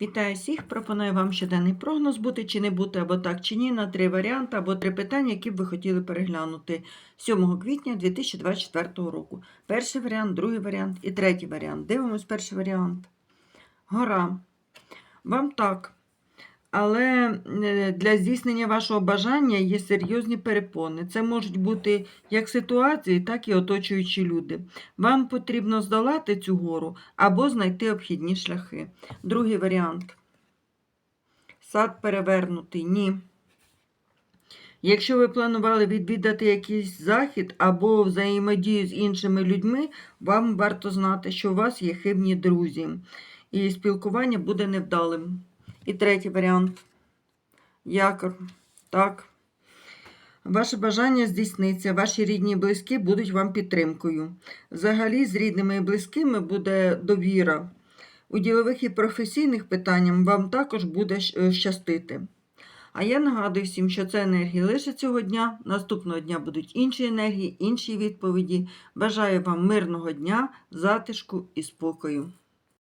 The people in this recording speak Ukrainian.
Вітаю всіх! Пропоную вам щоденний прогноз бути чи не бути, або так чи ні, на три варіанти, або три питання, які б ви хотіли переглянути 7 квітня 2024 року. Перший варіант, другий варіант і третій варіант. Дивимось перший варіант. Гора. Вам так. Але е, для здійснення вашого бажання є серйозні перепони. Це можуть бути як ситуації, так і оточуючі люди. Вам потрібно здолати цю гору або знайти обхідні шляхи. Другий варіант. Сад перевернутий. Ні. Якщо ви планували відвідати якийсь захід або взаємодію з іншими людьми, вам варто знати, що у вас є хибні друзі, і спілкування буде невдалим. І третій варіант. Якор. Так. Ваше бажання здійсниться, ваші рідні і близькі будуть вам підтримкою. Взагалі, з рідними і близькими буде довіра. У ділових і професійних питаннях вам також буде е, щастити. А я нагадую всім, що це енергії лише цього дня. Наступного дня будуть інші енергії, інші відповіді. Бажаю вам мирного дня, затишку і спокою.